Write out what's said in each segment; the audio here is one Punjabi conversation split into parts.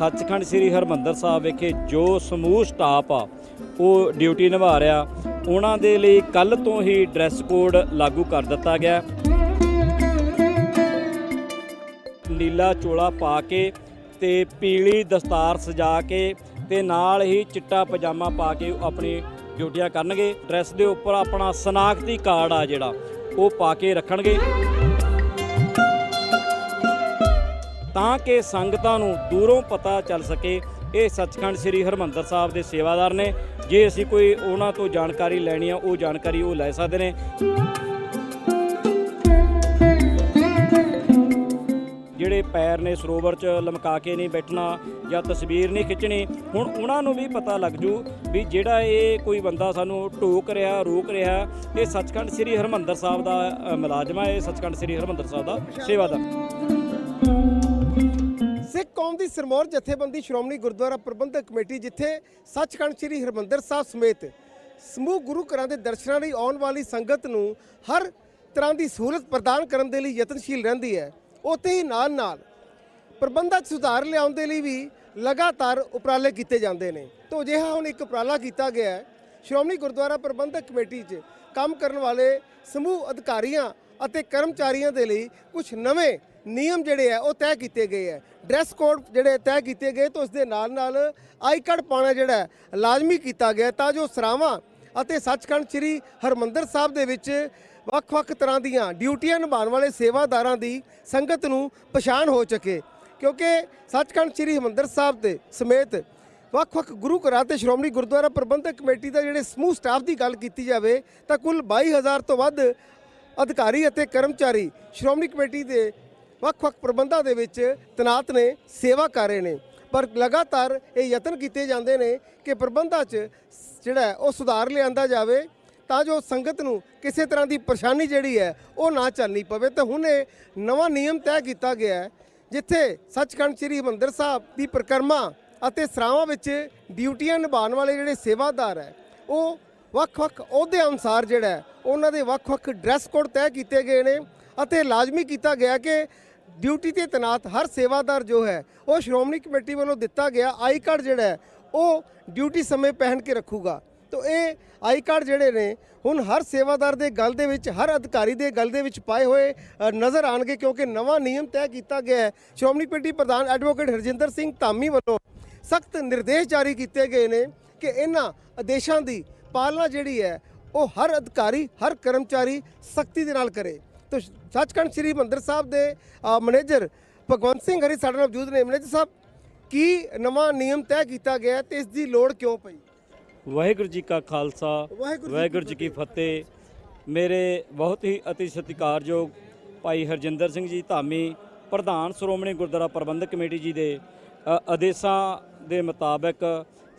ਸੱਚਖੰਡ ਸ੍ਰੀ ਹਰਮੰਦਰ ਸਾਹਿਬ ਵਿਖੇ ਜੋ ਸਮੂਹ ਸਟਾਫ ਆ, ਉਹ ਡਿਊਟੀ ਨਿਭਾ ਰਿਹਾ। ਉਹਨਾਂ ਦੇ ਲਈ ਕੱਲ ਤੋਂ ਹੀ ਡਰੈਸ ਕੋਡ ਲਾਗੂ ਕਰ ਦਿੱਤਾ ਗਿਆ। ਨੀਲਾ ਚੋਲਾ ਪਾ ਕੇ ਤੇ ਪੀਲੀ ਦਸਤਾਰ ਸਜਾ ਕੇ ਤੇ ਨਾਲ ਹੀ ਚਿੱਟਾ ਪਜਾਮਾ ਪਾ ਕੇ ਆਪਣੀ ਡਿਊਟੀਆਂ ਕਰਨਗੇ। ਡਰੈਸ ਦੇ ਉੱਪਰ ਆਪਣਾ ਸਨਾਖਤੀ ਕਾਰਡ ਆ ਜਿਹੜਾ, ਉਹ ਪਾ ਕੇ ਰੱਖਣਗੇ। ਤਾਂ ਕਿ ਸੰਗਤਾਂ ਨੂੰ ਦੂਰੋਂ ਪਤਾ ਚੱਲ ਸਕੇ। ਇਹ ਸੱਚਖੰਡ ਸ੍ਰੀ ਹਰਮੰਦਰ ਸਾਹਿਬ ਦੇ ਸੇਵਾਦਾਰ ਨੇ। ਜੇ ਅਸੀਂ ਕੋਈ ਉਹਨਾਂ ਤੋਂ ਜਾਣਕਾਰੀ ਲੈਣੀ ਆ, ਉਹ ਜਾਣਕਾਰੀ ਉਹ ਲੈ ਸਕਦੇ ਨੇ। ਜਿਹੜੇ ਪੈਰ ਨੇ ਸਰੋਵਰ 'ਚ ਲਮਕਾ ਕੇ ਨਹੀਂ ਬੈਠਣਾ ਜਾਂ ਤਸਵੀਰ ਨਹੀਂ ਖਿੱਚਣੀ, ਹੁਣ ਉਹਨਾਂ ਨੂੰ ਵੀ ਪਤਾ ਲੱਗ ਜੂ ਵੀ ਜਿਹੜਾ ਇਹ ਕੋਈ ਬੰਦਾ ਸਾਨੂੰ ਟੋਕ ਰਿਹਾ, ਰੋਕ ਰਿਹਾ, ਇਹ ਸੱਚਖੰਡ ਸ੍ਰੀ ਹਰਮੰਦਰ ਸਾਹਿਬ ਦਾ ਮੁਲਾਜ਼ਮ ਹੈ ਇਹ ਸੱਚਖੰਡ ਸ੍ਰੀ ਹਰਮੰਦਰ ਸਾਹਿਬ ਦਾ ਸੇਵਾਦਾਰ। ਕੌਮ ਦੀ ਸਰਮੌਰ ਜਥੇਬੰਦੀ ਸ਼੍ਰੋਮਣੀ ਗੁਰਦੁਆਰਾ ਪ੍ਰਬੰਧਕ ਕਮੇਟੀ, ਜਿੱਥੇ ਸੱਚਖੰਡ ਸ੍ਰੀ ਹਰਮੰਦਰ ਸਾਹਿਬ ਸਮੇਤ ਸਮੂਹ ਗੁਰੂ ਘਰਾਂ ਦੇ ਦਰਸ਼ਨਾਂ ਲਈ ਆਉਣ ਵਾਲੀ ਸੰਗਤ ਨੂੰ ਹਰ ਤਰ੍ਹਾਂ ਦੀ ਸਹੂਲਤ ਪ੍ਰਦਾਨ ਕਰਨ ਦੇ ਲਈ ਯਤਨਸ਼ੀਲ ਰਹਿੰਦੀ ਹੈ। ਉੱਥੇ ਹੀ ਨਾਲ ਨਾਲ ਪ੍ਰਬੰਧਾਂ 'ਚ ਸੁਧਾਰ ਲਿਆਉਣ ਦੇ ਲਈ ਵੀ ਲਗਾਤਾਰ ਉਪਰਾਲੇ ਕੀਤੇ ਜਾਂਦੇ ਨੇ। ਤੋਂ ਅਜਿਹਾ ਹੁਣ ਇੱਕ ਉਪਰਾਲਾ ਕੀਤਾ ਗਿਆ ਹੈ। ਸ਼੍ਰੋਮਣੀ ਗੁਰਦੁਆਰਾ ਪ੍ਰਬੰਧਕ ਕਮੇਟੀ 'ਚ ਕੰਮ ਕਰਨ ਵਾਲੇ ਸਮੂਹ ਅਧਿਕਾਰੀਆਂ ਅਤੇ ਕਰਮਚਾਰੀਆਂ ਦੇ ਲਈ ਕੁਝ ਨਵੇਂ ਨਿਯਮ ਜਿਹੜੇ ਆ, ਉਹ ਤੈਅ ਕੀਤੇ ਗਏ ਹੈ ਡਰੈਸ ਕੋਡ ਜਿਹੜੇ ਤੈਅ ਕੀਤੇ ਗਏ, ਤਾਂ ਉਸ ਦੇ ਨਾਲ ਨਾਲ ਆਈ ਕਾਰਡ ਪਾਉਣਾ ਜਿਹੜਾ ਲਾਜ਼ਮੀ ਕੀਤਾ ਗਿਆ ਤਾਂ ਜੋ ਸਰਾਵਾਂ ਅਤੇ ਸੱਚਖੰਡ ਸ੍ਰੀ ਹਰਮੰਦਰ ਸਾਹਿਬ ਦੇ ਵਿੱਚ ਵੱਖ-ਵੱਖ ਤਰ੍ਹਾਂ ਦੀਆਂ ਡਿਊਟੀਆਂ ਨਿਭਾਉਣ ਵਾਲੇ ਸੇਵਾਦਾਰਾਂ ਦੀ ਸੰਗਤ ਨੂੰ ਪਛਾਣ ਹੋ ਸਕੇ। ਕਿਉਂਕਿ ਸੱਚਖੰਡ ਸ੍ਰੀ ਹਰਿਮੰਦਰ ਸਾਹਿਬ ਦੇ ਸਮੇਤ ਵੱਖ-ਵੱਖ ਗੁਰੂ ਘਰਾਂ ਤੇ ਸ਼੍ਰੋਮਣੀ ਗੁਰਦੁਆਰਾ ਪ੍ਰਬੰਧਕ ਕਮੇਟੀ ਦਾ ਜਿਹੜੇ ਸਮੂਹ ਸਟਾਫ ਦੀ ਗੱਲ ਕੀਤੀ ਜਾਵੇ, ਤਾਂ ਕੁੱਲ 22000 ਤੋਂ ਵੱਧ ਅਧਿਕਾਰੀ ਅਤੇ ਕਰਮਚਾਰੀ ਸ਼੍ਰੋਮਣੀ ਕਮੇਟੀ ਦੇ ਵੱਖ-ਵੱਖ ਪ੍ਰਬੰਧਾਂ ਦੇ ਵਿੱਚ ਤਨਾਤ ਨੇ, ਸੇਵਾ ਕਰ ਰਹੇ ਨੇ। ਪਰ ਲਗਾਤਾਰ ਇਹ ਯਤਨ ਕੀਤੇ ਜਾਂਦੇ ਨੇ ਕਿ ਪ੍ਰਬੰਧਾਂ 'ਚ ਜਿਹੜਾ ਉਹ ਸੁਧਾਰ ਲਿਆਂਦਾ ਜਾਵੇ ਤਾਂ ਜੋ ਸੰਗਤ ਨੂੰ ਕਿਸੇ ਤਰ੍ਹਾਂ ਦੀ ਪਰੇਸ਼ਾਨੀ ਜਿਹੜੀ ਹੈ, ਉਹ ਨਾ ਚੱਲਣੀ ਪਵੇ। ਤੇ ਹੁਣ ਇਹ ਨਵਾਂ ਨਿਯਮ ਤੈਅ ਕੀਤਾ ਗਿਆ ਹੈ, ਜਿੱਥੇ ਸੱਚਖੰਡ ਸ੍ਰੀ ਹਰਿਮੰਦਰ ਸਾਹਿਬ ਦੀ ਪ੍ਰਕਰਮਾ ਅਤੇ ਸਰਾਵਾਂ ਵਿੱਚ ਡਿਊਟੀਆਂ ਨਿਭਾਉਣ ਵਾਲੇ ਜਿਹੜੇ ਸੇਵਾਦਾਰ ਹੈ, ਉਹ ਵੱਖ-ਵੱਖ ਅਹੁਦੇ ਅਨੁਸਾਰ ਜਿਹੜਾ ਉਹਨਾਂ ਦੇ ਵੱਖ-ਵੱਖ ਡਰੈਸ ਕੋਡ ਤੈਅ ਕੀਤੇ ਗਏ ਨੇ ਅਤੇ ਲਾਜ਼ਮੀ ਕੀਤਾ ਗਿਆ ਕਿ ਡਿਊਟੀ ਤੇ ਤੈਨਾਤ ਹਰ ਸੇਵਾਦਾਰ ਜੋ ਹੈ, ਉਹ ਸ਼੍ਰੋਮਣੀ ਕਮੇਟੀ ਵੱਲੋਂ ਦਿੱਤਾ ਗਿਆ ਆਈ ਕਾਰਡ ਜਿਹੜਾ ਹੈ, ਉਹ ਡਿਊਟੀ ਸਮੇਂ ਪਹਿਨ ਕੇ ਰੱਖੂਗਾ। ਤੋ ਇਹ ਆਈ ਕਾਰਡ ਜਿਹੜੇ ਨੇ, ਹੁਣ ਹਰ ਸੇਵਾਦਾਰ ਦੇ ਗੱਲ ਦੇ ਵਿੱਚ, ਹਰ ਅਧਿਕਾਰੀ ਦੇ ਗੱਲ ਦੇ ਵਿੱਚ ਪਾਏ ਹੋਏ ਨਜ਼ਰ ਆਣਗੇ ਕਿਉਂਕਿ ਨਵਾਂ ਨਿਯਮ ਤੈਅ ਕੀਤਾ ਗਿਆ ਹੈ। ਸ਼੍ਰੋਮਣੀ ਕਮੇਟੀ ਪ੍ਰਧਾਨ ਐਡਵੋਕੇਟ ਹਰਜਿੰਦਰ ਸਿੰਘ ਧਾਮੀ ਵੱਲੋਂ ਸਖਤ ਨਿਰਦੇਸ਼ ਜਾਰੀ ਕੀਤੇ ਗਏ ਨੇ ਕਿ ਇਹਨਾਂ ਆਦੇਸ਼ਾਂ ਦੀ ਪਾਲਣਾ ਜਿਹੜੀ ਹੈ, ਉਹ ਹਰ ਅਧਿਕਾਰੀ, ਹਰ ਕਰਮਚਾਰੀ ਸਖਤੀ ਦੇ ਨਾਲ ਕਰੇ। ਤੋ ਸੱਚਖੰਡ ਸ੍ਰੀ ਮੰਦਰ ਸਾਹਿਬ ਦੇ ਮੈਨੇਜਰ ਭਗਵੰਤ ਸਿੰਘ ਹਰੀ ਸਾਡੇ ਨਾਲ ਮੌਜੂਦ ਨੇ। ਮੈਨੇਜਰ ਸਾਹਿਬ ਕੀ ਨਵਾਂ ਨਿਯਮ ਤੈਅ ਕੀਤਾ ਗਿਆ ਤੇ ਇਸ ਦੀ ਲੋੜ ਕਿਉਂ ਪਈ? ਵਾਹਿਗੁਰੂ ਜੀ ਕਾ ਖਾਲਸਾ ਵਾਹਿਗੁਰੂ ਜੀ ਕੀ ਫਤਿਹ। ਮੇਰੇ ਬਹੁਤ ਹੀ ਅਤੀ ਸਤਿਕਾਰਯੋਗ ਭਾਈ ਹਰਜਿੰਦਰ ਸਿੰਘ ਜੀ ਧਾਮੀ ਪ੍ਰਧਾਨ ਸ਼੍ਰੋਮਣੀ ਗੁਰਦੁਆਰਾ ਪ੍ਰਬੰਧਕ ਕਮੇਟੀ ਜੀ ਦੇ ਆਦੇਸ਼ਾਂ ਦੇ ਮੁਤਾਬਕ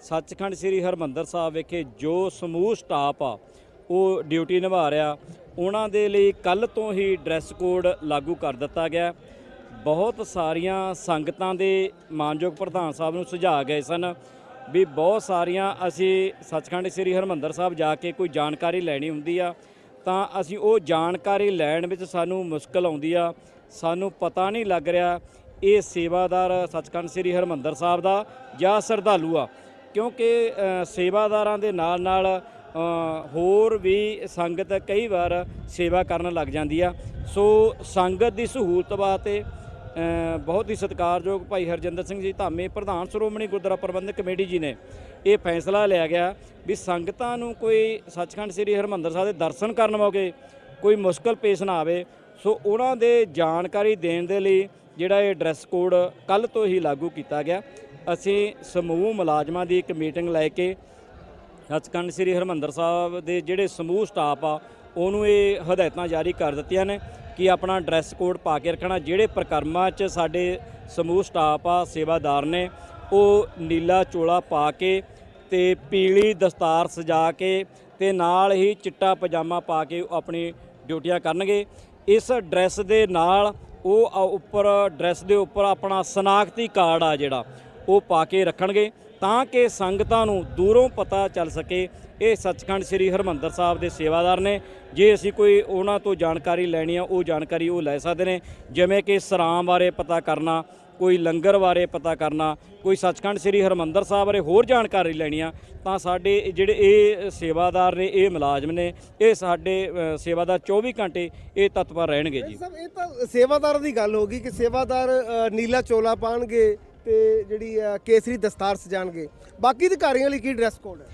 ਸੱਚਖੰਡ ਸ੍ਰੀ ਹਰਮੰਦਰ ਸਾਹਿਬ ਵਿਖੇ ਜੋ ਸਮੂਹ ਸਟਾਫ ਆ ਉਹ ਡਿਊਟੀ ਨਿਭਾ ਰਿਹਾ। ਉਹਨਾਂ ਦੇ ਲਈ ਕੱਲ ਤੋਂ ਹੀ ਡਰੈਸ ਕੋਡ ਲਾਗੂ ਕਰ ਦਿੱਤਾ ਗਿਆ। ਬਹੁਤ ਸਾਰੀਆਂ ਸੰਗਤਾਂ ਦੇ ਮਾਨਯੋਗ ਪ੍ਰਧਾਨ ਸਾਹਿਬ ਨੂੰ ਸੁਝਾਅ ਗਏ ਸਨ ਵੀ ਬਹੁਤ ਸਾਰੀਆਂ ਅਸੀਂ ਸੱਚਖੰਡ ਸ੍ਰੀ ਹਰਮੰਦਰ ਸਾਹਿਬ ਜਾ ਕੇ ਕੋਈ ਜਾਣਕਾਰੀ ਲੈਣੀ ਹੁੰਦੀ ਆ, ਤਾਂ ਅਸੀਂ ਉਹ ਜਾਣਕਾਰੀ ਲੈਣ ਵਿੱਚ ਸਾਨੂੰ ਮੁਸ਼ਕਲ ਆਉਂਦੀ ਆ। ਸਾਨੂੰ ਪਤਾ ਨਹੀਂ ਲੱਗ ਰਿਹਾ ਇਹ ਸੇਵਾਦਾਰ ਸੱਚਖੰਡ ਸ੍ਰੀ ਹਰਮੰਦਰ ਸਾਹਿਬ ਦਾ ਜਾਂ ਸ਼ਰਧਾਲੂ ਆ, ਕਿਉਂਕਿ ਸੇਵਾਦਾਰਾਂ ਦੇ ਨਾਲ ਨਾਲ ਹੋਰ ਵੀ ਸੰਗਤ ਕਈ ਵਾਰ ਸੇਵਾ ਕਰਨ ਲੱਗ ਜਾਂਦੀ ਆ। ਸੋ ਸੰਗਤ ਦੀ ਸਹੂਲਤ ਵਾਸਤੇ ਬਹੁਤ ਹੀ ਸਤਿਕਾਰਯੋਗ ਭਾਈ ਹਰਜਿੰਦਰ ਸਿੰਘ ਜੀ ਧਾਮੇ, ਪ੍ਰਧਾਨ ਸ਼੍ਰੋਮਣੀ ਗੁਰਦੁਆਰਾ ਪ੍ਰਬੰਧਕ ਕਮੇਟੀ ਜੀ ਨੇ ਇਹ ਫੈਸਲਾ ਲਿਆ ਗਿਆ ਵੀ ਸੰਗਤਾਂ ਨੂੰ ਕੋਈ ਸੱਚਖੰਡ ਸ੍ਰੀ ਹਰਿਮੰਦਰ ਸਾਹਿਬ ਦੇ ਦਰਸ਼ਨ ਕਰਨ ਮੌਕੇ ਕੋਈ ਮੁਸ਼ਕਲ ਪੇਸ਼ ਨਾ ਆਵੇ। ਸੋ ਉਹਨਾਂ ਦੇ ਜਾਣਕਾਰੀ ਦੇਣ ਦੇ ਲਈ ਜਿਹੜਾ ਇਹ ਡਰੈਸ ਕੋਡ ਕੱਲ ਤੋਂ ਹੀ ਲਾਗੂ ਕੀਤਾ ਗਿਆ। ਅਸੀਂ ਸਮੂਹ ਮੁਲਾਜ਼ਮਾਂ ਦੀ ਇੱਕ ਮੀਟਿੰਗ ਲੈ ਕੇ ਸੱਚਖੰਡ ਸ੍ਰੀ ਹਰਿਮੰਦਰ ਸਾਹਿਬ ਦੇ ਜਿਹੜੇ ਸਮੂਹ ਸਟਾਫ ਆ, ਉਹਨੂੰ ਇਹ ਹਦਾਇਤਾਂ ਜਾਰੀ ਕਰ ਦਿੱਤੀਆਂ ਨੇ ਕਿ ਆਪਣਾ ਡਰੈਸ ਕੋਡ ਪਾ ਕੇ ਰੱਖਣਾ। ਜਿਹੜੇ ਪ੍ਰਕਰਮਾਂ 'ਚ ਸਾਡੇ ਸਮੂਹ ਸਟਾਫ ਆ, ਸੇਵਾਦਾਰ ਨੇ, ਉਹ ਨੀਲਾ ਚੋਲਾ ਪਾ ਕੇ ਤੇ ਪੀਲੀ ਦਸਤਾਰ ਸਜਾ ਕੇ ਤੇ ਨਾਲ ਹੀ ਚਿੱਟਾ ਪਜਾਮਾ ਪਾ ਕੇ ਆਪਣੀ ਡਿਊਟੀਆਂ ਕਰਨਗੇ। ਇਸ ਡਰੈਸ ਦੇ ਨਾਲ ਉਹ ਆ ਉੱਪਰ ਡਰੈਸ ਦੇ ਉੱਪਰ ਆਪਣਾ ਸਨਾਖਤੀ ਕਾਰਡ ਆ ਜਿਹੜਾ, ਉਹ ਪਾ ਕੇ ਰੱਖਣਗੇ। ਤਾਂ ਕਿ ਸੰਗਤਾਂ ਨੂੰ ਦੂਰੋਂ ਪਤਾ ਚੱਲ ਸਕੇ। ਇਹ ਸੱਚਖੰਡ ਸ੍ਰੀ ਹਰਮੰਦਰ ਸਾਹਿਬ ਦੇ ਸੇਵਾਦਾਰ ਨੇ। ਜੇ ਅਸੀਂ ਕੋਈ ਉਹਨਾਂ ਤੋਂ ਜਾਣਕਾਰੀ ਲੈਣੀ ਆ, ਉਹ ਜਾਣਕਾਰੀ ਉਹ ਲੈ ਸਕਦੇ ਨੇ। ਜਿਵੇਂ ਕਿ ਸਰਾਂ ਬਾਰੇ ਪਤਾ ਕਰਨਾ, ਕੋਈ ਲੰਗਰ ਬਾਰੇ ਪਤਾ ਕਰਨਾ, ਕੋਈ ਸੱਚਖੰਡ ਸ੍ਰੀ ਹਰਮੰਦਰ ਸਾਹਿਬ ਬਾਰੇ ਹੋਰ ਜਾਣਕਾਰੀ ਲੈਣੀ ਆ, ਤਾਂ ਸਾਡੇ ਜਿਹੜੇ ਇਹ ਸੇਵਾਦਾਰ ਨੇ, ਇਹ ਮੁਲਾਜ਼ਮ ਨੇ, ਇਹ ਸਾਡੇ ਸੇਵਾਦਾਰ 24 ਘੰਟੇ ਇਹ ਤਤਪਰ ਰਹਿਣਗੇ ਜੀ। ਸਭ ਇਹ ਤਾਂ ਸੇਵਾਦਾਰ ਦੀ ਗੱਲ ਹੋ ਗਈ ਕਿ ਸੇਵਾਦਾਰ ਨੀਲਾ ਚੋਲਾ ਪਾਣਗੇ। ਤੇ ਜਿਹੜੀ ਆ ਕੇਸਰੀ ਦਸਤਾਰ ਸਜਾਣਗੇ। ਬਾਕੀ ਅਧਿਕਾਰੀਆਂ ਲਈ ਕੀ ਡਰੈਸ ਕੋਡ ਹੈ?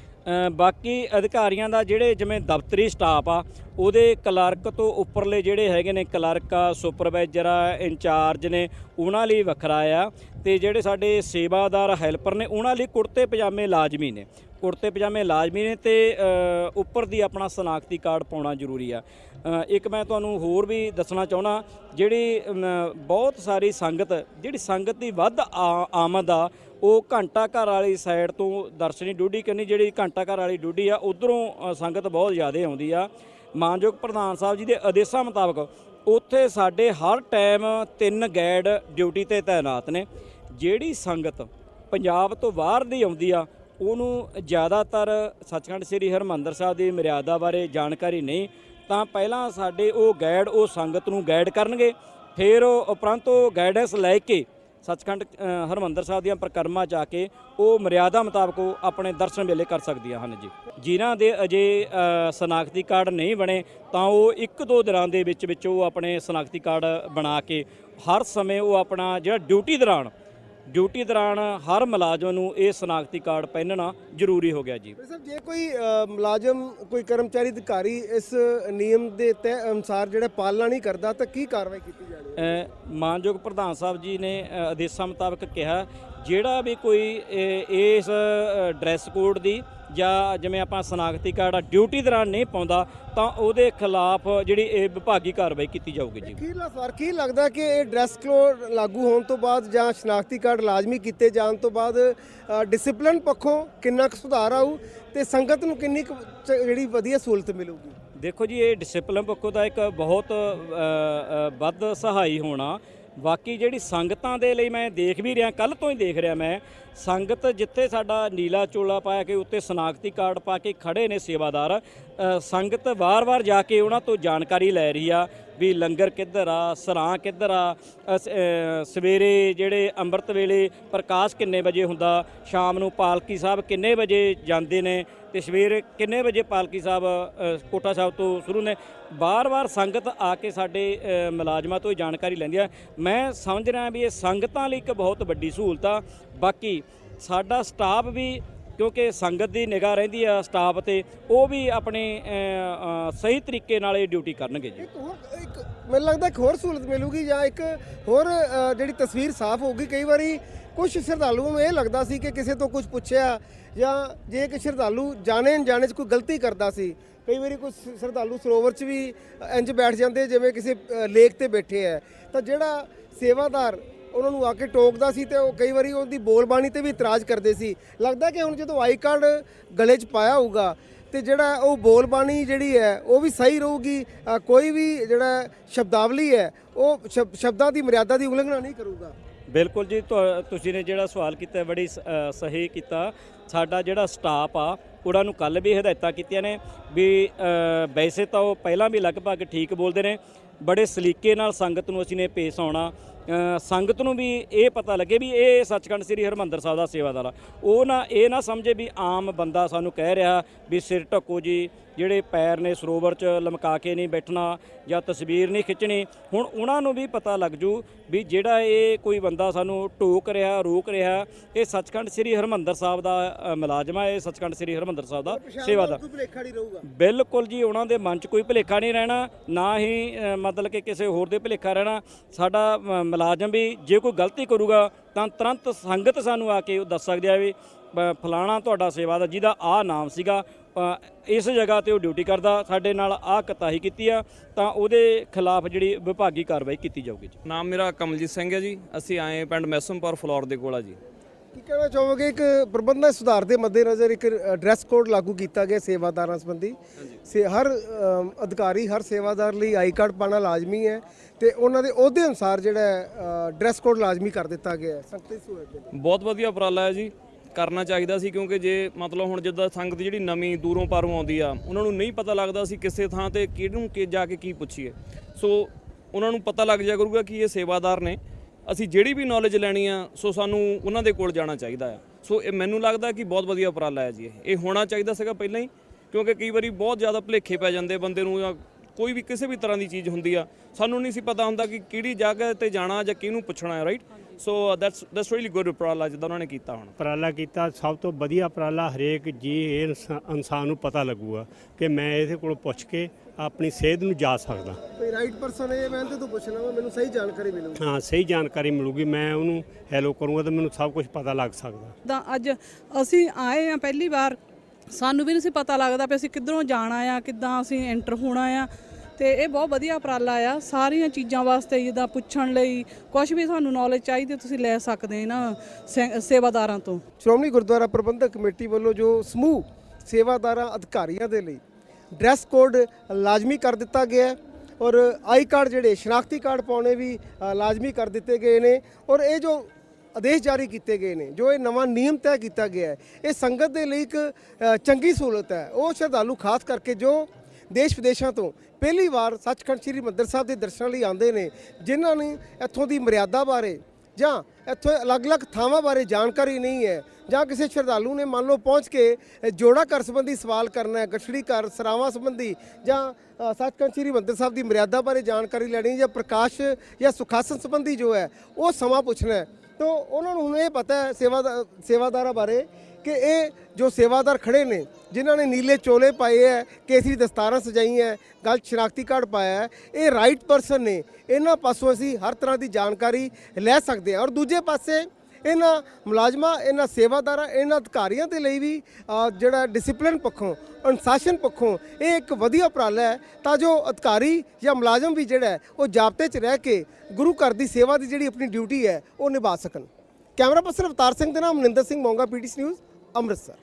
ਬਾਕੀ ਅਧਿਕਾਰੀਆਂ ਦਾ ਜਿਹੜੇ ਜਿਵੇਂ ਦਫ਼ਤਰੀ ਸਟਾਫ ਆ, ਉਹਦੇ ਕਲਰਕ ਤੋਂ ਉੱਪਰਲੇ ਜਿਹੜੇ ਹੈਗੇ ਨੇ ਕਲਰਕ ਆ ਸੁਪਰਵਾਈਜ਼ਰ ਆ, ਇੰਚਾਰਜ ਨੇ, ਉਹਨਾਂ ਲਈ ਵੱਖਰਾ ਆ। ਤੇ ਜਿਹੜੇ ਸਾਡੇ ਸੇਵਾਦਾਰ, ਹੈਲਪਰ ਨੇ, ਉਹਨਾਂ ਲਈ ਕੁੜਤੇ ਪਜਾਮੇ ਲਾਜ਼ਮੀ ਨੇ। ਕੁੜਤੇ ਪਜਾਮੇ ਲਾਜ਼ਮੀ ਨੇ ਤੇ ਉੱਪਰ ਦੀ ਆਪਣਾ ਸਨਾਖਤੀ ਕਾਰਡ ਪਾਉਣਾ ਜ਼ਰੂਰੀ ਆ। ਇੱਕ ਮੈਂ ਤੁਹਾਨੂੰ ਹੋਰ ਵੀ ਦੱਸਣਾ ਚਾਹੁੰਦਾ, ਜਿਹੜੀ ਬਹੁਤ ਸਾਰੀ ਸੰਗਤ, ਜਿਹੜੀ ਸੰਗਤ ਦੀ ਵੱਧ ਆ- ਆਮਦ ਆ ਉਹ ਘੰਟਾ ਘਰ ਵਾਲੀ ਸਾਈਡ ਤੋਂ ਦਰਸ਼ਨੀ ਡੂਡੀ ਕਰਨੀ ਜਿਹੜੀ ਘੰਟਾ ਘਰ ਵਾਲੀ ਡੂਡੀ ਆ, ਉਧਰੋਂ ਸੰਗਤ ਬਹੁਤ ਜ਼ਿਆਦਾ ਆਉਂਦੀ ਆ। ਮਾਨਯੋਗ ਪ੍ਰਧਾਨ ਸਾਹਿਬ ਜੀ ਦੇ ਆਦੇਸ਼ਾਂ ਮੁਤਾਬਕ ਉੱਥੇ ਸਾਡੇ ਹਰ ਟਾਈਮ ਤਿੰਨ ਗੈਡ ਡਿਊਟੀ ਤੇ ਤਾਇਨਾਤ ਨੇ। ਜਿਹੜੀ ਸੰਗਤ ਪੰਜਾਬ ਤੋਂ ਬਾਹਰ ਦੀ ਆਉਂਦੀ ਆ, ਉਹਨੂੰ ਜ਼ਿਆਦਾਤਰ ਸੱਚਖੰਡ ਸ੍ਰੀ ਹਰਮੰਦਰ ਸਾਹਿਬ ਦੀ ਮਰਿਆਦਾ ਬਾਰੇ ਜਾਣਕਾਰੀ ਨਹੀਂ। ਤਾਂ ਪਹਿਲਾਂ ਸਾਡੇ ਉਹ ਗਾਈਡ ਉਹ ਸੰਗਤ ਨੂੰ ਗਾਈਡ ਕਰਨਗੇ, ਫਿਰ ਉਹ ਉਪਰੰਤ ਉਹ ਗਾਈਡੈਂਸ ਲੈ ਕੇ ਸੱਚਖੰਡ ਅ, ਹਰਮੰਦਰ ਸਾਹਿਬ ਦੀਆਂ ਪਰਿਕਰਮਾ 'ਚ ਆ ਕੇ ਉਹ ਮਰਿਆਦਾ ਮੁਤਾਬਕ ਉਹ ਆਪਣੇ ਦਰਸ਼ਨ ਵੇਲੇ ਕਰ ਸਕਦੀਆਂ ਹਨ ਜੀ। ਜਿਨ੍ਹਾਂ ਦੇ ਅਜੇ ਸਨਾਖਤੀ ਕਾਰਡ ਨਹੀਂ ਬਣੇ ਤਾਂ ਉਹ ਇੱਕ ਦੋ ਦਿਨਾਂ ਦੇ ਵਿੱਚ ਵਿੱਚ ਉਹ ਆਪਣੇ ਸਨਾਖਤੀ ਕਾਰਡ ਬਣਾ ਕੇ ਹਰ ਸਮੇਂ ਉਹ ਆਪਣਾ ਜਿਹੜਾ ਡਿਊਟੀ ਦੌਰਾਨ ਡਿਊਟੀ ਦੌਰਾਨ ਹਰ ਮੁਲਾਜ਼ਮ ਨੂੰ ਇਹ ਸਨਾਖਤੀ ਕਾਰਡ ਪਹਿਨਣਾ ਜ਼ਰੂਰੀ ਹੋ ਗਿਆ ਜੀ। ਸਾਹਿਬ ਜੇ ਕੋਈ ਮੁਲਾਜ਼ਮ ਕੋਈ ਕਰਮਚਾਰੀ ਅਧਿਕਾਰੀ ਇਸ ਨਿਯਮ ਦੇ ਤਹਿ ਅਨੁਸਾਰ ਜਿਹੜਾ ਪਾਲਣਾ ਨਹੀਂ ਕਰਦਾ ਤਾਂ ਕੀ ਕਾਰਵਾਈ ਕੀਤੀ ਜਾਣੀ ਹੈ? ਅ, ਮਾਨਯੋਗ ਪ੍ਰਧਾਨ ਸਾਹਿਬ ਜੀ ਨੇ ਆਦੇਸ਼ਾਂ ਮੁਤਾਬਕ ਕਿਹਾ ਜਿਹੜਾ ਵੀ ਕੋਈ ਇਸ ਡਰੈਸ ਕੋਡ ਦੀ ਜਾਂ ਜਿਵੇਂ ਆਪਾਂ ਸਨਾਖਤੀ ਕਾਰਡ ਆ ਡਿਊਟੀ ਦੌਰਾਨ ਨਹੀਂ ਪਾਉਂਦਾ ਤਾਂ ਉਹਦੇ ਖਿਲਾਫ ਜਿਹੜੀ ਇਹ ਵਿਭਾਗੀ ਕਾਰਵਾਈ ਕੀਤੀ ਜਾਊਗੀ ਜੀ। ਅਖੀਰਲਾ ਸਵਾਲ ਕੀ ਲੱਗਦਾ ਕਿ ਇਹ ਡਰੈਸ ਕੋਡ ਲਾਗੂ ਹੋਣ ਤੋਂ ਬਾਅਦ ਜਾਂ ਸ਼ਨਾਖਤੀ ਕਾਰਡ ਲਾਜ਼ਮੀ ਕੀਤੇ ਜਾਣ ਤੋਂ ਬਾਅਦ ਡਿਸਪਲਿਨ ਪੱਖੋਂ ਕਿੰਨਾ ਕੁ ਸੁਧਾਰ ਆਊ ਤੇ ਸੰਗਤ ਨੂੰ ਕਿੰਨੀ ਕੁ ਜਿਹੜੀ ਵਧੀਆ ਸਹੂਲਤ ਮਿਲੂਗੀ? ਦੇਖੋ ਜੀ ਇਹ ਡਿਸਪਲਿਨ ਪੱਖੋਂ ਦਾ ਇੱਕ ਬਹੁਤ ਵੱਧ ਸਹਾਈ ਹੋਣਾ ਬਾਕੀ ਜਿਹੜੀ ਸੰਗਤਾਂ ਦੇ ਲਈ ਮੈਂ ਦੇਖ ਵੀ ਰਿਹਾ ਕੱਲ ਤੋਂ ਹੀ ਦੇਖ ਰਿਹਾ ਮੈਂ, ਸੰਗਤ ਜਿੱਥੇ ਸਾਡਾ ਨੀਲਾ ਚੋਲਾ ਪਾਇਆ ਕੇ ਉੱਤੇ ਸਨਾਖਤੀ ਕਾਰਡ ਪਾ ਕੇ ਖੜੇ ਨੇ ਸੇਵਾਦਾਰ ਸੰਗਤ ਵਾਰ-ਵਾਰ ਜਾ ਕੇ ਉਹਨਾਂ ਤੋਂ ਜਾਣਕਾਰੀ ਲੈ ਰਹੀ ਆ। ਵੀ ਲੰਗਰ ਕਿੱਧਰ ਆ, ਸਰਾਂ ਕਿੱਧਰ ਆ ਸਵੇਰੇ ਜਿਹੜੇ ਅੰਮ੍ਰਿਤ ਵੇਲੇ ਪ੍ਰਕਾਸ਼ ਕਿੰਨੇ ਵਜੇ ਹੁੰਦਾ, ਸ਼ਾਮ ਨੂੰ ਪਾਲਕੀ ਸਾਹਿਬ ਕਿੰਨੇ ਵਜੇ ਜਾਂਦੇ ਨੇ ਤੇ ਸਵੇਰ ਕਿੰਨੇ ਵਜੇ ਪਾਲਕੀ ਸਾਹਿਬ ਕੋਟਾ ਸਾਹਿਬ ਤੋਂ ਸ਼ੁਰੂ ਨੇ। ਬਾਰ-ਬਾਰ ਸੰਗਤ ਆ ਕੇ ਸਾਡੇ ਮੁਲਾਜ਼ਮਾਂ ਤੋਂ ਇਹ ਜਾਣਕਾਰੀ ਲੈਂਦੀ ਆ। ਮੈਂ ਸਮਝ ਰਿਹਾ ਵੀ ਇਹ ਸੰਗਤਾਂ ਲਈ ਇੱਕ ਬਹੁਤ ਵੱਡੀ ਸਹੂਲਤ ਆ। ਬਾਕੀ ਸਾਡਾ ਸਟਾਫ ਵੀ, ਕਿਉਂਕਿ ਸੰਗਤ ਦੀ ਨਿਗਾਹ ਰਹਿੰਦੀ ਆ ਸਟਾਫ ਤੇ, ਉਹ ਵੀ ਆਪਣੇ ਸਹੀ ਤਰੀਕੇ ਨਾਲ ਇਹ ਡਿਊਟੀ ਕਰਨਗੇ ਜੀ। ਮੈਨੂੰ ਲੱਗਦਾ ਇੱਕ ਹੋਰ ਸਹੂਲਤ ਮਿਲੂਗੀ ਜਾਂ ਇੱਕ ਹੋਰ ਅ, ਜਿਹੜੀ ਤਸਵੀਰ ਸਾਫ਼ ਹੋਊਗੀ। ਕਈ ਵਾਰੀ ਕੁਝ ਸ਼ਰਧਾਲੂਆਂ ਨੂੰ ਇਹ ਲੱਗਦਾ ਸੀ ਕਿ ਕਿਸੇ ਤੋਂ ਕੁਝ ਪੁੱਛਿਆ ਜਾਂ ਜੇ ਇੱਕ ਸ਼ਰਧਾਲੂ ਜਾਣੇ ਅਣਜਾਣੇ 'ਚ ਕੋਈ ਗਲਤੀ ਕਰਦਾ ਸੀ ਕਈ ਵਾਰੀ ਕੁਝ ਸ਼ਰਧਾਲੂ ਸਰੋਵਰ 'ਚ ਵੀ ਇੰਜ ਬੈਠ ਜਾਂਦੇ ਜਿਵੇਂ ਕਿਸੇ ਅ, ਲੇਕ ਤੇ ਬੈਠੇ ਆ। ਤਾਂ ਜਿਹੜਾ ਸੇਵਾਦਾਰ ਉਹਨਾਂ ਨੂੰ ਆ ਕੇ ਟੋਕਦਾ ਸੀ ਤੇ ਉਹ ਕਈ ਵਾਰੀ ਉਹਦੀ ਬੋਲਬਾਣੀ ਤੇ ਵੀ ਇਤਰਾਜ਼ ਕਰਦੇ ਸੀ। ਲੱਗਦਾ ਕਿ ਹੁਣ ਜਦੋਂ ਆਈ ਕਾਰਡ ਗਲੇ 'ਚ ਪਾਇਆ ਹੋਊਗਾ ਤੇ ਜਿਹੜਾ ਉਹ ਬੋਲਬਾਣੀ ਜਿਹੜੀ ਹੈ, ਉਹ ਵੀ ਸਹੀ ਰਹੂਗੀ ਕੋਈ ਵੀ ਜਿਹੜਾ ਸ਼ਬਦਾਵਲੀ ਹੈ, ਉਹ ਸ਼ਬ- ਸ਼ਬਦਾਂ ਦੀ ਮਰਿਆਦਾ ਦੀ ਉਲੰਘਣਾ ਨਹੀਂ ਕਰੂਗਾ। ਬਿਲਕੁਲ ਜੀ ਤੁਸੀਂ ਨੇ ਜਿਹੜਾ ਸਵਾਲ ਕੀਤਾ, ਬੜੀ ਸ- ਸਹੀ ਕੀਤਾ। ਸਾਡਾ ਜਿਹੜਾ ਸਟਾਫ ਆ, ਉਹਨਾਂ ਨੂੰ ਕੱਲ ਵੀ ਹਦਾਇਤਾਂ ਕੀਤੀਆਂ ਨੇ ਵੀ ਵੈਸੇ ਤਾਂ ਉਹ ਪਹਿਲਾਂ ਵੀ ਲਗਭਗ ਠੀਕ ਬੋਲਦੇ ਨੇ। ਬੜੇ ਸਲੀਕੇ ਨਾਲ ਸੰਗਤ ਨੂੰ ਅਸੀਂ ਨੇ ਪੇਸ਼ ਆਉਣਾ। ਸੰਗਤ ਨੂੰ ਵੀ ਇਹ ਪਤਾ ਲੱਗੇ ਵੀ ਇਹ ਸੱਚਖੰਡ ਸ੍ਰੀ ਹਰਮੰਦਰ ਸਾਹਿਬ ਦਾ ਸੇਵਾਦਾਰ ਆ। ਉਹ ਨਾ ਇਹ ਨਾ ਸਮਝੇ ਵੀ ਆਮ ਬੰਦਾ ਸਾਨੂੰ ਕਹਿ ਰਿਹਾ ਵੀ ਸਿਰ ਢੱਕੋ ਜੀ ਜਿਹੜੇ ਪੈਰ ਨੇ ਸਰੋਵਰ 'ਚ ਲਮਕਾ ਕੇ ਨਹੀਂ ਬੈਠਣਾ ਜਾਂ ਤਸਵੀਰ ਨਹੀਂ ਖਿੱਚਣੀ। ਹੁਣ ਉਹਨਾਂ ਨੂੰ ਵੀ ਪਤਾ ਲੱਗ ਜੂ ਵੀ ਜਿਹੜਾ ਇਹ ਕੋਈ ਬੰਦਾ ਸਾਨੂੰ ਟੋਕ ਰਿਹਾ ਰੋਕ ਰਿਹਾ ਇਹ ਸੱਚਖੰਡ ਸ੍ਰੀ ਹਰਮੰਦਰ ਸਾਹਿਬ ਦਾ ਮੁਲਾਜ਼ਮ ਹੈ ਇਹ ਸੱਚਖੰਡ ਸ੍ਰੀ ਹਰਮੰਦਰ ਸਾਹਿਬ ਦਾ ਸੇਵਾਦਾਰ। ਬਿਲਕੁਲ ਜੀ ਉਹਨਾਂ ਦੇ ਮਨ 'ਚ ਕੋਈ ਭੁਲੇਖਾ ਨਹੀਂ ਰਹਿਣਾ ਨਾ ਹੀ ਮਤਲਬ ਕਿ ਕਿਸੇ ਹੋਰ ਦੇ ਭੁਲੇਖਾ ਰਹਿਣਾ ਸਾਡਾ ਅ, ਮੁਲਾਜ਼ਮ ਵੀ ਜੇ ਕੋਈ ਗਲਤੀ ਕਰੂਗਾ ਤਾਂ ਤੁਰੰਤ ਸੰਗਤ ਸਾਨੂੰ ਆ ਕੇ ਉਹ ਦੱਸ ਸਕਦੇ ਆ ਵੀ ਬ- ਫਲਾਣਾ ਤੁਹਾਡਾ ਸੇਵਾ ਦਾ ਜਿਹਦਾ ਆ ਨਾਮ ਸੀਗਾ ਅ, ਇਸ ਜਗ੍ਹਾ ਤੇ ਉਹ ਡਿਊਟੀ ਕਰਦਾ ਸਾਡੇ ਨਾਲ ਆ ਕਤਾਹੀ ਕੀਤੀ ਆ ਤਾਂ ਉਹਦੇ ਖਿਲਾਫ ਜਿਹੜੀ ਵਿਭਾਗੀ ਕਾਰਵਾਈ ਕੀਤੀ ਜਾਊਗੀ ਜੀ। ਨਾਮ ਮੇਰਾ ਕਮਲਜੀਤ ਸਿੰਘ ਹੈ ਜੀ ਅਸੀਂ ਆਏ ਪਿੰਡ ਮੈਸਮਪੁਰ ਫਲੋਰ ਦੇ ਕੋਲ ਆ ਜੀ। ਕੀ ਕਹਿਣਾ ਚਾਹੋਗੇ? ਇੱਕ ਪ੍ਰਬੰਧਨ ਸੁਧਾਰ ਦੇ ਮੱਦੇਨਜ਼ਰ ਇੱਕ ਡਰੈਸ ਕੋਡ ਲਾਗੂ ਕੀਤਾ ਗਿਆ ਸੇਵਾਦਾਰਾਂ ਸੰਬੰਧੀ। ਸੇ, ਹਰ ਅਧਿਕਾਰੀ, ਹਰ ਸੇਵਾਦਾਰ ਲਈ ਆਈ ਕਾਰਡ ਪਾਣਾ ਲਾਜ਼ਮੀ ਹੈ ਤੇ ਉਹਨਾਂ ਦੇ ਅਹੁਦੇ ਅਨੁਸਾਰ ਜਿਹੜਾ ਡਰੈਸ ਕੋਡ ਲਾਜ਼ਮੀ ਕਰ ਦਿੱਤਾ ਗਿਆ ਹੈ। ਸੰਗਤ ਸਹੂਲਤ ਬਹੁਤ ਵਧੀਆ ਉਪਰਾਲਾ ਹੈ ਜੀ। ਕਰਨਾ ਚਾਹੀਦਾ ਸੀ ਕਿਉਂਕਿ ਜੇ ਮਤਲਬ ਹੁਣ ਜਿੱਦਾਂ ਸੰਗਤ ਜਿਹੜੀ ਨਵੀਂ ਦੂਰੋਂ ਪਾਰੋਂ ਆਉਂਦੀ ਆ, ਉਹਨਾਂ ਨੂੰ ਨਹੀਂ ਪਤਾ ਲੱਗਦਾ ਸੀ ਕਿਸੇ ਥਾਂ ਤੇ ਕਿਹਨੂੰ ਕਿ, ਜਾ ਕੇ ਕੀ ਪੁੱਛੀਏ। ਸੋ ਉਹਨਾਂ ਨੂੰ ਪਤਾ ਲੱਗ ਜਾ ਕਰੂਗਾ ਕਿ ਇਹ ਸੇਵਾਦਾਰ ਨੇ। ਅਸੀਂ ਜਿਹੜੀ ਵੀ ਨੌਲੇਜ ਲੈਣੀ ਆ, ਸੋ ਸਾਨੂੰ ਉਹਨਾਂ ਦੇ ਕੋਲ ਜਾਣਾ ਚਾਹੀਦਾ ਆ। ਸੋ ਇਹ ਮੈਨੂੰ ਲੱਗਦਾ ਕਿ ਬਹੁਤ ਵਧੀਆ ਉਪਰਾਲਾ ਹੈ ਜੀ ਇਹ। ਹੋਣਾ ਚਾਹੀਦਾ ਸੀਗਾ ਪਹਿਲਾਂ ਹੀ, ਕਿਉਂਕਿ ਕਈ ਵਾਰੀ ਬਹੁਤ ਜ਼ਿਆਦਾ ਭੁਲੇਖੇ ਪੈ ਜਾਂਦੇ ਬੰਦੇ ਨੂੰ ਜਾਂ ਕੋਈ ਵੀ ਕਿਸੇ ਵੀ ਤਰ੍ਹਾਂ ਦੀ ਚੀਜ਼ ਹੁੰਦੀ ਆ ਸਾਨੂੰ ਨਹੀਂ ਸੀ ਪਤਾ ਹੁੰਦਾ ਕਿ ਕਿਹੜੀ ਜਗ੍ਹਾ ਤੇ ਜਾਣਾ ਜਾਂ ਕਿਹਨੂੰ ਪੁੱਛਣਾ ਹੈ right so that's that's really good ਉਪਰਾਲਾ ਜਿੱਦਾਂ ਉਹਨਾਂ ਨੇ ਕੀਤਾ ਹੁਣ। ਉਪਰਾਲਾ ਕੀਤਾ ਸਭ ਤੋਂ ਵਧੀਆ ਉਪਰਾਲਾ ਹਰੇਕ ਜੀ ਇਹ ਇਨਸਾ- ਇਨਸਾਨ ਨੂੰ ਪਤਾ ਲੱਗੂਗਾ ਕਿ ਮੈਂ ਇਹਦੇ ਕੋਲ ਪੁੱਛ ਕੇ ਆਪਣੀ ਸਿਹਤ ਨੂੰ ਜਾ ਸਕਦਾ। ਕੋਈ ਰਾਈਟ ਪਰਸਨ ਹੈ ਮੈਂ ਤੇ ਤੋਂ ਪੁੱਛਣਾ ਵਾ ਮੈਨੂੰ ਸਹੀ ਜਾਣਕਾਰੀ ਮਿਲੂਗੀ। ਹਾਂ ਸਹੀ ਜਾਣਕਾਰੀ ਮਿਲੂਗੀ ਮੈਂ ਉਹਨੂੰ ਹੈਲੋ ਕਰੂੰਗਾ ਤਾਂ ਮੈਨੂੰ ਸਭ ਕੁਝ ਪਤਾ ਲੱਗ ਸਕਦਾ। ਤਾਂ ਅੱਜ ਅਸੀਂ ਆਏ ਆ ਪਹਿਲੀ ਵਾਰ ਸਾਨੂੰ ਵੀ ਨਹੀਂ ਸੀ ਪਤਾ ਲੱਗਦਾ ਵੀ ਅਸੀਂ ਕਿੱਧਰੋਂ ਜਾਣਾ ਆ ਕਿੱਦਾਂ ਅਸੀਂ ਐਂਟਰ ਹੋਣਾ ਆ। ਤੇ ਇਹ ਬਹੁਤ ਵਧੀਆ ਉਪਰਾਲਾ ਆ। ਸਾਰੀਆਂ ਚੀਜ਼ਾਂ ਵਾਸਤੇ ਜਿੱਦਾਂ ਪੁੱਛਣ ਲਈ ਕੁਝ ਵੀ ਤੁਹਾਨੂੰ ਨੌਲੇਜ ਚਾਹੀਦੀ, ਤੁਸੀਂ ਲੈ ਸਕਦੇ ਇਹਨਾਂ ਸੇ- ਸੇਵਾਦਾਰਾਂ ਤੋਂ। ਸ਼੍ਰੋਮਣੀ ਗੁਰਦੁਆਰਾ ਪ੍ਰਬੰਧਕ ਕਮੇਟੀ ਵੱਲੋਂ ਜੋ ਸਮੂਹ ਸੇਵਾਦਾਰਾਂ ਅਧਿਕਾਰੀਆਂ ਦੇ ਲਈ ਡਰੈਸ ਕੋਡ ਲਾਜ਼ਮੀ ਕਰ ਦਿੱਤਾ ਗਿਆ ਹੈ ਔਰ ਆਈ ਕਾਰਡ ਜਿਹੜੇ ਸ਼ਨਾਖਤੀ ਕਾਰਡ ਪਾਉਣੇ ਵੀ ਲਾਜ਼ਮੀ ਕਰ ਦਿੱਤੇ ਗਏ ਨੇ ਔਰ ਇਹ ਜੋ ਆਦੇਸ਼ ਜਾਰੀ ਕੀਤੇ ਗਏ ਨੇ, ਜੋ ਇਹ ਨਵਾਂ ਨਿਯਮ ਤੈਅ ਕੀਤਾ ਗਿਆ ਹੈ, ਇਹ ਸੰਗਤ ਦੇ ਲਈ ਇੱਕ ਚੰਗੀ ਸਹੂਲਤ ਹੈ। ਉਹ ਸ਼ਰਧਾਲੂ ਖਾਸ ਕਰਕੇ ਜੋ ਦੇਸ਼ ਵਿਦੇਸ਼ਾਂ ਤੋਂ ਪਹਿਲੀ ਵਾਰ ਸੱਚਖੰਡ ਸ੍ਰੀ ਹਰਿਮੰਦਰ ਸਾਹਿਬ ਦੇ ਦਰਸ਼ਨਾਂ ਲਈ ਆਉਂਦੇ ਨੇ, ਜਿਨ੍ਹਾਂ ਨੂੰ ਇੱਥੋਂ ਦੀ ਮਰਿਆਦਾ ਬਾਰੇ ਜਾਂ ਇੱਥੋਂ ਅਲੱਗ-ਅਲੱਗ ਥਾਵਾਂ ਬਾਰੇ ਜਾਣਕਾਰੀ ਨਹੀਂ ਹੈ, ਜਾਂ ਕਿਸੇ ਸ਼ਰਧਾਲੂ ਨੇ ਮੰਨ ਲਓ ਪਹੁੰਚ ਕੇ ਜੋੜਾ ਘਰ ਸੰਬੰਧੀ ਸਵਾਲ ਕਰਨਾ ਹੈ, ਗਠੜੀ ਘਰ, ਸਰਾਵਾਂ ਸੰਬੰਧੀ ਜਾਂ ਸੱਚਖੰਡ ਸ੍ਰੀ ਹਰਿਮੰਦਰ ਸਾਹਿਬ ਦੀ ਮਰਿਆਦਾ ਬਾਰੇ ਜਾਣਕਾਰੀ ਲੈਣੀ ਜਾਂ ਪ੍ਰਕਾਸ਼ ਜਾਂ ਸੁਖਾਸਨ ਸੰਬੰਧੀ ਜੋ ਹੈ, ਉਹ ਸਮਾਂ ਪੁੱਛਣਾ ਹੈ। ਤਾਂ ਉਹਨਾਂ ਨੂੰ ਹੁਣ ਇਹ ਪਤਾ ਹੈ ਸੇਵਾਦਾਰ ਸੇਵਾਦਾਰਾਂ ਬਾਰੇ ਕਿ ਇਹ ਜੋ ਸੇਵਾਦਾਰ ਖੜੇ ਨੇ ਜਿਨ੍ਹਾਂ ਨੇ ਨੀਲੇ ਚੋਲੇ ਪਾਏ ਹੈ ਕੇਸਰੀ ਦਸਤਾਰਾਂ ਸਜਾਈਆਂ ਹੈ, ਗਲ ਸ਼ਨਾਖਤੀ ਕਾਰਡ ਪਾਇਆ ਹੈ ਇਹ ਰਾਈਟ ਪਰਸਨ ਨੇ। ਇਹਨਾਂ ਪਾਸੋਂ ਅਸੀਂ ਹਰ ਤਰ੍ਹਾਂ ਦੀ ਜਾਣਕਾਰੀ ਲੈ ਸਕਦੇ ਹਾਂ। ਔਰ ਦੂਜੇ ਪਾਸੇ ਇਹਨਾਂ ਮੁਲਾਜ਼ਮਾਂ, ਇਹਨਾਂ ਸੇਵਾਦਾਰਾਂ, ਇਹਨਾਂ ਅਧਿਕਾਰੀਆਂ ਦੇ ਲਈ ਵੀ ਜਿਹੜਾ ਡਿਸਪਲਿਨ ਪੱਖੋਂ, ਅਨੁਸ਼ਾਸਨ ਪੱਖੋਂ ਇਹ ਇੱਕ ਵਧੀਆ ਉਪਰਾਲਾ ਹੈ ਤਾਂ ਜੋ ਅਧਿਕਾਰੀ ਜਾਂ ਮੁਲਾਜ਼ਮ ਵੀ ਜਿਹੜਾ ਉਹ ਜਾਬਤੇ 'ਚ ਰਹਿ ਕੇ ਗੁਰੂ ਘਰ ਦੀ ਸੇਵਾ ਦੀ ਜਿਹੜੀ ਆਪਣੀ ਡਿਊਟੀ ਹੈ, ਉਹ ਨਿਭਾ ਸਕਣ। ਕੈਮਰਾ ਪਰਸਨ ਅਵਤਾਰ ਸਿੰਘ ਦੇ ਨਾਮ ਮਨਿੰਦਰ ਸਿੰਘ ਮੋਂਗਾ ਪੀਟੀਸੀ ਨਿਊਜ਼ ਅੰਮ੍ਰਿਤਸਰ।